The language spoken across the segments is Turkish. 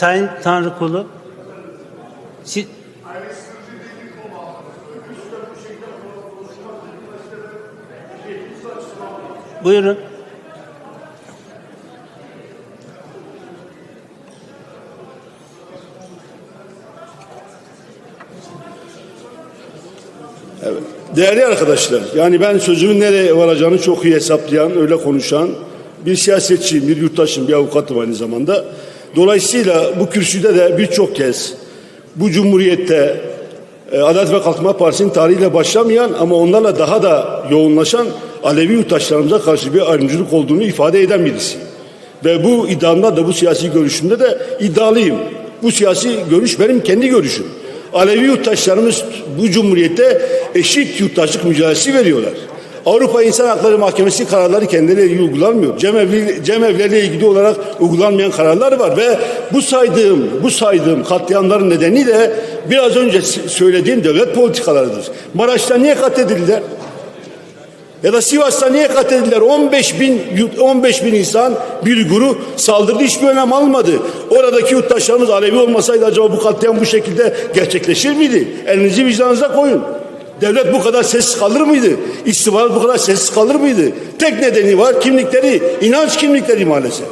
Sayın Tanrıkulu, siz, buyurun. Değerli arkadaşlar, yani ben sözümün nereye varacağını çok iyi hesaplayan, öyle konuşan bir siyasetçiyim, bir yurttaşım, bir avukatım aynı zamanda. Dolayısıyla bu kürsüde de birçok kez bu cumhuriyette e, Adalet ve Kalkınma Partisi'nin tarihiyle başlamayan ama onlarla daha da yoğunlaşan Alevi yurttaşlarımıza karşı bir ayrımcılık olduğunu ifade eden birisi. Ve bu iddiamda da bu siyasi görüşümde de iddialıyım. Bu siyasi görüş benim kendi görüşüm. Alevi yurttaşlarımız bu cumhuriyette eşit yurttaşlık mücadelesi veriyorlar. Avrupa İnsan Hakları Mahkemesi kararları kendileri ilgili uygulanmıyor. Cemevli, cemevleriyle ilgili olarak uygulanmayan kararlar var ve bu saydığım bu saydığım katliamların nedeni de biraz önce söylediğim devlet politikalarıdır. Maraş'ta niye katledildiler? Ya da Sivas'ta niye katledildiler? 15 bin, 15 bin insan bir grup saldırdı hiçbir önem almadı. Oradaki yurttaşlarımız Alevi olmasaydı acaba bu katliam bu şekilde gerçekleşir miydi? Elinizi vicdanınıza koyun. Devlet bu kadar sessiz kalır mıydı? İstihbarat bu kadar sessiz kalır mıydı? Tek nedeni var kimlikleri, inanç kimlikleri maalesef.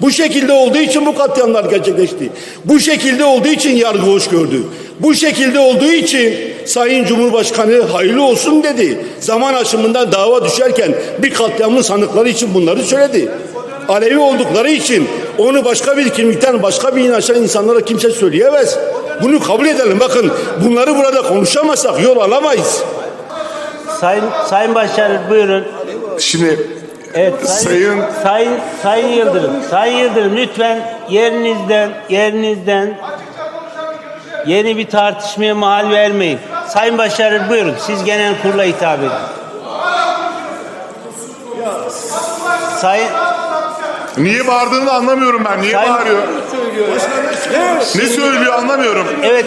Bu şekilde olduğu için bu katliamlar gerçekleşti. Bu şekilde olduğu için yargı hoş gördü. Bu şekilde olduğu için Sayın Cumhurbaşkanı hayırlı olsun dedi. Zaman aşımından dava düşerken bir katliamın sanıkları için bunları söyledi. Alevi oldukları için onu başka bir kimlikten, başka bir inançtan insanlara kimse söyleyemez. Bunu kabul edelim. Bakın bunları burada konuşamazsak yol alamayız. Sayın Sayın Başkanım buyurun. Şimdi Evet, sayın, Sayın- sayın Sayın Yıldırım, Sayın Yıldırım lütfen yerinizden yerinizden yeni bir tartışmaya mahal vermeyin. Sayın Başarır buyurun. Siz genel kurula hitap edin. Sayın niye bağırdığını anlamıyorum ben. Niye Sayın- bağırıyor? Ne söylüyor anlamıyorum. Evet,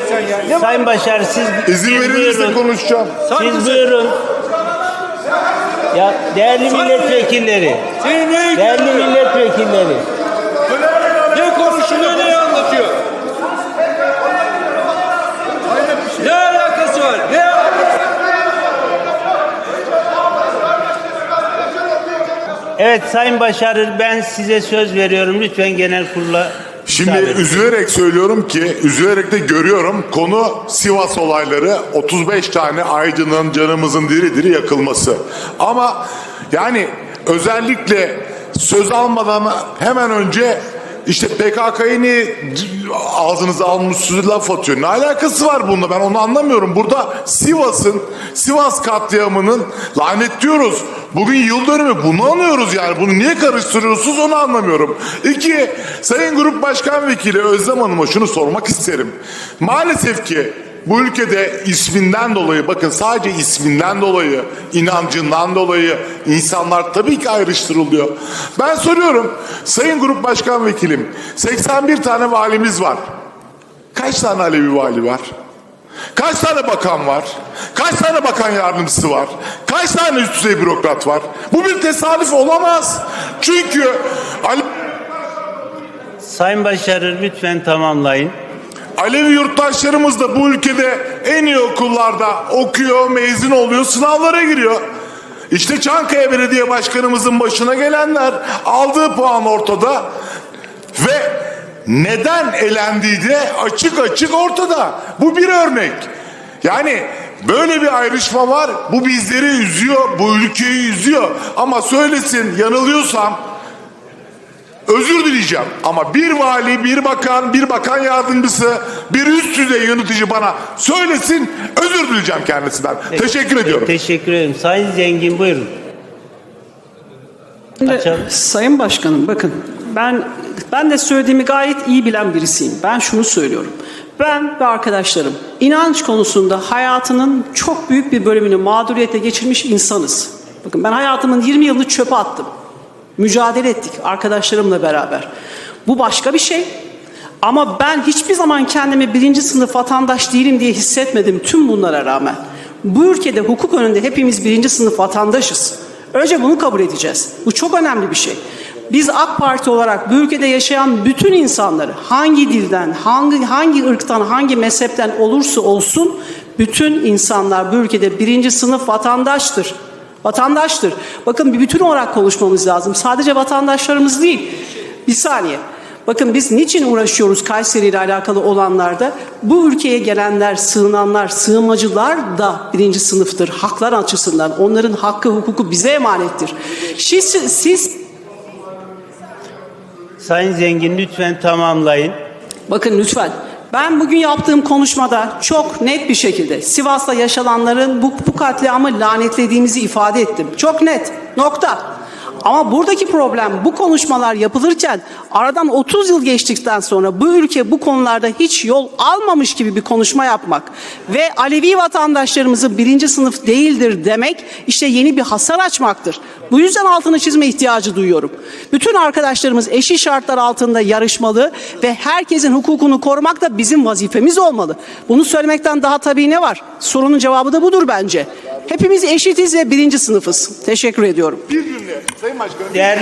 Sayın Başarır siz, İzin siz verilirse buyurun. konuşacağım. Siz buyurun. Ya değerli milletvekilleri, değerli milletvekilleri, Ne konuşuluyor ne anlatıyor? Ne alakası var? Ne evet Sayın Başarır ben size söz veriyorum. Lütfen genel kurula Şimdi üzülerek söylüyorum ki, üzülerek de görüyorum konu Sivas olayları 35 tane aydının canımızın diri diri yakılması. Ama yani özellikle söz almadan hemen önce işte PKK'yı niye ağzınıza almışsınız laf atıyor. Ne alakası var bununla ben onu anlamıyorum. Burada Sivas'ın, Sivas katliamının lanetliyoruz. Bugün yıl dönümü bunu anlıyoruz yani. Bunu niye karıştırıyorsunuz onu anlamıyorum. İki, Sayın Grup Başkan Vekili Özlem Hanım'a şunu sormak isterim. Maalesef ki bu ülkede isminden dolayı bakın sadece isminden dolayı inancından dolayı insanlar tabii ki ayrıştırılıyor. Ben soruyorum Sayın Grup Başkan Vekilim 81 tane valimiz var. Kaç tane Alevi vali var? Kaç tane bakan var? Kaç tane bakan yardımcısı var? Kaç tane üst düzey bürokrat var? Bu bir tesadüf olamaz. Çünkü Ale- Sayın Başarır lütfen tamamlayın. Alevi yurttaşlarımız da bu ülkede en iyi okullarda okuyor, mezun oluyor, sınavlara giriyor. İşte Çankaya Belediye Başkanımızın başına gelenler aldığı puan ortada ve neden elendiği de açık açık ortada. Bu bir örnek. Yani böyle bir ayrışma var. Bu bizleri üzüyor, bu ülkeyi üzüyor. Ama söylesin yanılıyorsam özür dileyeceğim. Ama bir vali, bir bakan, bir bakan yardımcısı, bir üst düzey yönetici bana söylesin özür dileyeceğim kendisinden. Teşekkür ediyorum. Teşekkür ederim. Sayın Zengin buyurun. Şimdi, Açalım. Sayın Başkanım bakın ben ben de söylediğimi gayet iyi bilen birisiyim. Ben şunu söylüyorum. Ben ve arkadaşlarım inanç konusunda hayatının çok büyük bir bölümünü mağduriyete geçirmiş insanız. Bakın ben hayatımın 20 yılını çöpe attım. Mücadele ettik arkadaşlarımla beraber. Bu başka bir şey. Ama ben hiçbir zaman kendimi birinci sınıf vatandaş değilim diye hissetmedim tüm bunlara rağmen. Bu ülkede hukuk önünde hepimiz birinci sınıf vatandaşız. Önce bunu kabul edeceğiz. Bu çok önemli bir şey. Biz AK Parti olarak bu ülkede yaşayan bütün insanları hangi dilden, hangi hangi ırktan, hangi mezhepten olursa olsun bütün insanlar bu ülkede birinci sınıf vatandaştır. Vatandaştır. Bakın bir bütün olarak konuşmamız lazım. Sadece vatandaşlarımız değil. Bir saniye. Bakın biz niçin uğraşıyoruz Kayseri ile alakalı olanlarda? Bu ülkeye gelenler, sığınanlar, sığınmacılar da birinci sınıftır. Haklar açısından. Onların hakkı, hukuku bize emanettir. Siz, siz Sayın Zengin lütfen tamamlayın. Bakın lütfen. Ben bugün yaptığım konuşmada çok net bir şekilde Sivas'ta yaşananların bu, bu katliamı lanetlediğimizi ifade ettim. Çok net. Nokta. Ama buradaki problem bu konuşmalar yapılırken aradan 30 yıl geçtikten sonra bu ülke bu konularda hiç yol almamış gibi bir konuşma yapmak ve Alevi vatandaşlarımızın birinci sınıf değildir demek işte yeni bir hasar açmaktır. Bu yüzden altını çizme ihtiyacı duyuyorum. Bütün arkadaşlarımız eşit şartlar altında yarışmalı ve herkesin hukukunu korumak da bizim vazifemiz olmalı. Bunu söylemekten daha tabii ne var? Sorunun cevabı da budur bence. Hepimiz eşitiz ve birinci sınıfız. Teşekkür ediyorum. Bir cümle Sayın Başkanım. Değerli